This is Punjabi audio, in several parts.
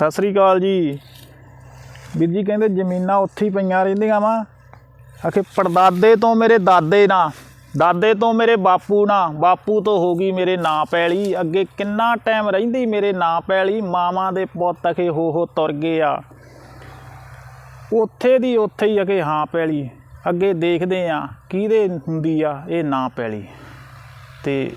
ਸਤਿ ਸ੍ਰੀ ਅਕਾਲ ਜੀ। ਵੀਰ ਜੀ ਕਹਿੰਦੇ ਜ਼ਮੀਨਾਂ ਉੱਥੇ ਹੀ ਪਈਆਂ ਰਹਿੰਦੀਆਂ ਵਾ। ਆਖੇ ਪੜਦਾਦੇ ਤੋਂ ਮੇਰੇ ਦਾਦੇ ਨਾ, ਦਾਦੇ ਤੋਂ ਮੇਰੇ ਬਾਪੂ ਨਾ, ਬਾਪੂ ਤੋਂ ਹੋ ਗਈ ਮੇਰੇ ਨਾਂ ਪੈਲੀ। ਅੱਗੇ ਕਿੰਨਾ ਟਾਈਮ ਰਹਿੰਦੀ ਮੇਰੇ ਨਾਂ ਪੈਲੀ, ਮਾਵਾਂ ਦੇ ਪੁੱਤ ਅਖੇ ਹੋ ਹੋ ਤੁਰ ਗਏ ਆ। ਉੱਥੇ ਦੀ ਉੱਥੇ ਹੀ ਅਖੇ ਹਾਂ ਪੈਲੀ। ਅੱਗੇ ਦੇਖਦੇ ਆ ਕਿਹਦੇ ਹੁੰਦੀ ਆ ਇਹ ਨਾਂ ਪੈਲੀ। ਤੇ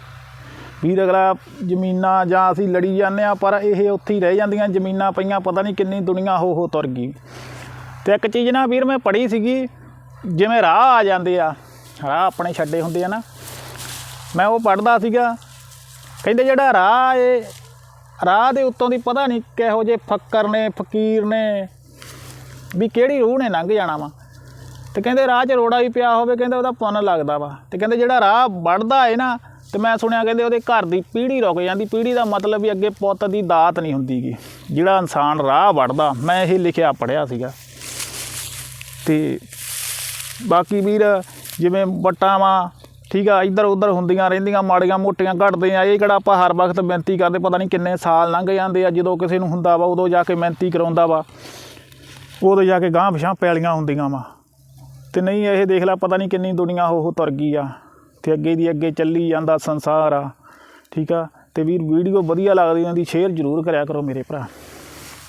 ਵੀਰ ਅਗਲਾ ਜ਼ਮੀਨਾਂ ਜਾਂ ਅਸੀਂ ਲੜੀ ਜਾਂਦੇ ਆ ਪਰ ਇਹ ਉੱਥੇ ਹੀ ਰਹਿ ਜਾਂਦੀਆਂ ਜ਼ਮੀਨਾਂ ਪਈਆਂ, ਪਤਾ ਨਹੀਂ ਕਿੰਨੀ ਦੁਨੀਆ ਹੋ ਹੋ ਤੁਰ ਗਈ। ਤੇ ਇੱਕ ਚੀਜ਼ ਨਾ ਵੀਰ ਮੈਂ ਪੜ੍ਹੀ ਸੀਗੀ, ਜਿਵੇਂ ਰਾਹ ਆ ਜਾਂਦੇ ਆ, ਰਾਹ ਆਪਣੇ ਛੱਡੇ ਹੁੰਦੇ ਆ ਨਾ, ਮੈਂ ਉਹ ਪੜ੍ਹਦਾ ਸੀਗਾ, ਕਹਿੰਦੇ ਜਿਹੜਾ ਰਾਹ ਏ, ਰਾਹ ਦੇ ਉੱਤੋਂ ਦੀ ਪਤਾ ਨਹੀਂ ਕਿਹੋ ਜਿਹੇ ਫੱਕਰ ਨੇ, ਫਕੀਰ ਨੇ, ਵੀ ਕਿਹੜੀ ਰੂਹ ਨੇ ਲੰਘ ਜਾਣਾ ਵਾ। ਤੇ ਕਹਿੰਦੇ ਰਾਹ 'ਚ ਰੋੜਾ ਵੀ ਪਿਆ ਹੋਵੇ, ਕਹਿੰਦੇ ਉਹਦਾ ਪੁੰਨ ਲੱਗਦਾ ਵਾ। ਤੇ ਕਹਿੰਦੇ ਜਿਹੜਾ ਰਾਹ ਵੜਦਾ ਏ ਨਾ, ਤੇ ਮੈਂ ਸੁਣਿਆ ਕਹਿੰਦੇ ਉਹਦੇ ਘਰ ਦੀ ਪੀੜ੍ਹੀ ਰੁਕ ਜਾਂਦੀ। ਪੀੜ੍ਹੀ ਦਾ ਮਤਲਬ ਵੀ ਅੱਗੇ ਪੁੱਤ ਦੀ ਦਾਤ ਨਹੀਂ ਹੁੰਦੀਗੀ ਜਿਹੜਾ ਇਨਸਾਨ ਰਾਹ ਵੜਦਾ ਮੈਂ ਇਹ ਲਿਖਿਆ ਪੜਿਆ ਸੀਗਾ। ਤੇ ਬਾਕੀ ਵੀਰ, ਜਿਵੇਂ ਵਟਾਂ ਵਾ, ਠੀਕ ਆ ਇੱਧਰ ਉੱਧਰ ਹੁੰਦੀਆਂ ਰਹਿੰਦੀਆਂ, ਮਾੜੀਆਂ ਮੋਟੀਆਂ ਘਟਦੇ ਆ, ਇਹ ਕਿਹੜਾ ਆਪਾਂ ਹਰ ਵਕਤ ਬੇਨਤੀ ਕਰਦੇ, ਪਤਾ ਨਹੀਂ ਕਿੰਨੇ ਸਾਲ ਲੰਘ ਜਾਂਦੇ ਆ, ਜਦੋਂ ਕਿਸੇ ਨੂੰ ਹੁੰਦਾ ਵਾ, ਉਦੋਂ ਜਾ ਕੇ ਮਿਹਨਤੀ ਕਰਾਉਂਦਾ ਵਾ। ਉਦੋਂ ਜਾ ਕੇ ਗਾਂਹ ਪਿਛਾਂ ਪੈਲੀਆਂ ਹੁੰਦੀਆਂ ਵਾ। ਤੇ ਨਹੀਂ, ਇਹ ਦੇਖ ਲੈ, ਪਤਾ ਨਹੀਂ ਕਿੰਨੀ ਦੁਨੀਆ ਉਹ ਹੋ ਤੁਰ ਗਈ ਆ। ਤੇ ਅੱਗੇ ਦੀ ਅੱਗੇ ਚੱਲੀ ਜਾਂਦਾ ਸੰਸਾਰ ਆ। ਠੀਕ ਆ? ਤੇ ਵੀਰ, ਵੀਡੀਓ ਵਧੀਆ ਲੱਗਦੀ ਹੁੰਦੀ ਸ਼ੇਅਰ ਜ਼ਰੂਰ ਕਰਿਆ ਕਰੋ ਮੇਰੇ ਭਰਾ।